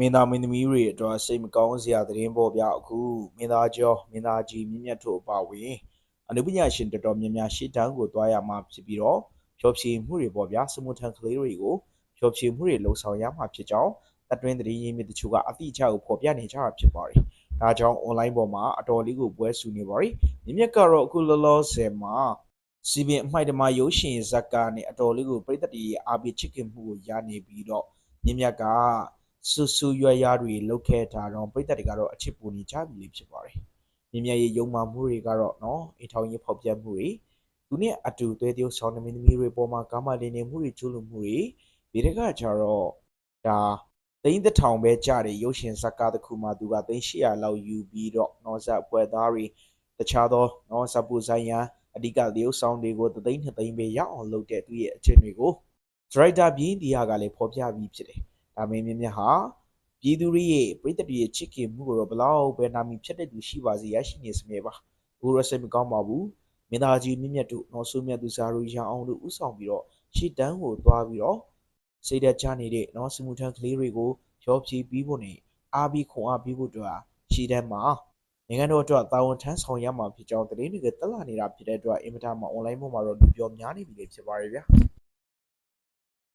မင်းသားမင်းသမီးတွေအတွက်စိတ်မကောင်းစရာသတင်းပေါ်ပြအခုမင်းသားကျော်မင်းသားကြီးမြင့်မြတ်တို့အပါအဝင်အနုပညာရှင်တော်တော်များများရှေ့တန်းကိုတွားရမှာဖြစ်ပြီးတော့ဖြောဖြေမှုတွေပေါ်ပြစမှုထန်ကလေးတွေကိုဖြောဖြေမှုတွေလှုံ့ဆော်ရမှာဖြစ်ကြောင်းတပ်တွင်းသတင်းရင်းမြစ်တချို့ကအတိအကျကိုဖော်ပြနေကြတာဖြစ်ပါတယ်။ဒါကြောင့် online ပေါ်မှာအတော်လေးကိုပွဲဆူနေပါတယ်။မြင့်မြတ်ကတော့အခုလောလောဆယ်မှာစီပင်အမိုက်တမရုပ်ရှင်ဇာတ်ကားနဲ့အတော်လေးကိုပြည်သက်တွေအားပေးချစ်ခင်မှုကိုရနေပြီးတော့မြင့်မြတ်က ဆူဆူရွရွတွေလုတ်ခဲ့တာတော့ပြိတ္တတွေကတော့အချစ်ပူနေကြပြီလေဖြစ်ပါတယ်။မြင်မြတ်ရေးယုံမှမှုတွေကတော့နော်အိထောင်ရေးဖောက်ပြမှုတွေသူနဲ့အတူသွဲ tiêu ဆောင်းနေမင်းသမီးတွေပေါ်မှာကာမလင်းနေမှုတွေကျူးလွန်မှုတွေဒီတကကြတော့ဒါသိန်းတစ်ထောင်ပဲကြတယ်ရုပ်ရှင်ဇာတ်ကားတစ်ခုမှသူကသိန်း800လောက်ယူပြီးတော့နော်ဇက်ပွဲသားတွေတခြားသောနော်ဇက်ပူဆိုင်ရန်အဓိကသေုပ်ဆောင်တွေကိုသိန်း2သိန်းပဲရအောင်လုပ်တဲ့သူရဲ့အချင်းတွေကိုဒရိုက်တာပြင်းဒီဟာကလည်းဖော်ပြပြီးဖြစ်တယ်။ ဒါမင်းမြင့်မြတ်ဟာပြည်သူတွေရဲ့ပြည်သက်တွေရဲ့ချစ်ခင်မှုကိုတော့ဘလောက်ပဲနာမည်ဖြတ်တဲ့သူရှိပါစေရရှိနေစမြဲပါဘူးရစိတ်မကောင်းပါဘူးမင်းသားကြီးမြင့်မြတ်တို့နော်ဆိုမြတ်သူစာတို့ရအောင်တို့ဥဆောင်ပြီးတော့ရှီတန်းကိုသွားပြီးတော့စိတ်ဓာတ်ချနေတဲ့နော်စမှုထန်ကလေးတွေကိုရောဖြီးပြီးဖို့နဲ့အားပြီးခွန်အားပြီးဖို့အတွက်ရှီတန်းမှာနိုင်ငံတော်အတွက်တာဝန်ထမ်းဆောင်ရမှာဖြစ်ကြောင်းသတင်းတွေကတက်လာနေတာဖြစ်တဲ့အတွက်အင်မတန်မှ online ပေါ်မှာတော့လူပြောများနေပြီလေဖြစ်ပါရဲ့ဗျာ